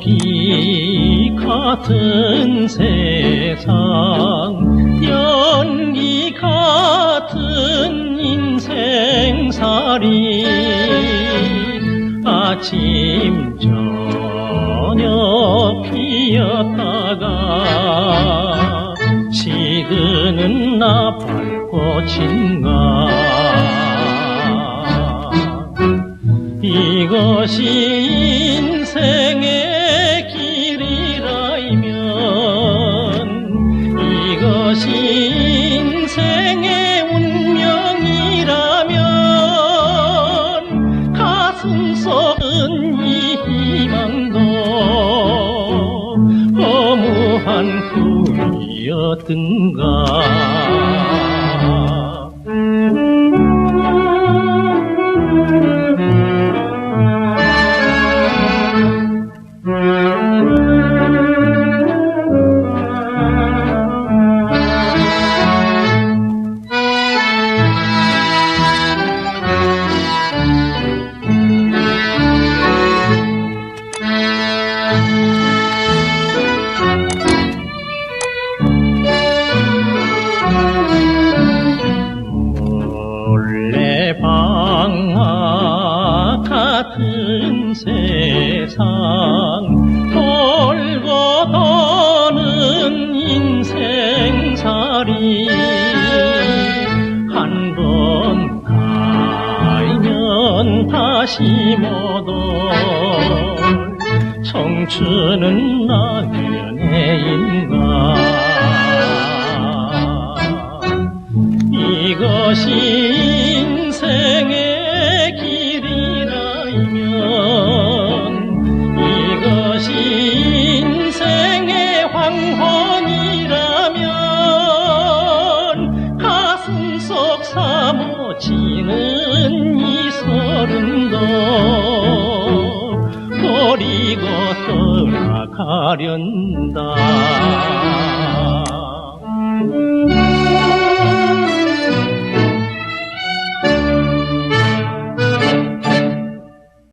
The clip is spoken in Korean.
수수께끼 같은 세상 연기 같은 인생살이 아침 저녁 피었다가 시드는 나 발꽃인가. 이것이 인생의 운명이라면 가슴 속은 이 희망도 허무한 꿈이었던가 방아 같은 세상 돌고 도는 인생살이 한 번 가면 다시 못올 청춘은 낙연의인가 이것이 인생의 길이라면 이것이 인생의 황혼이라면 가슴 속 사모치는 하련다.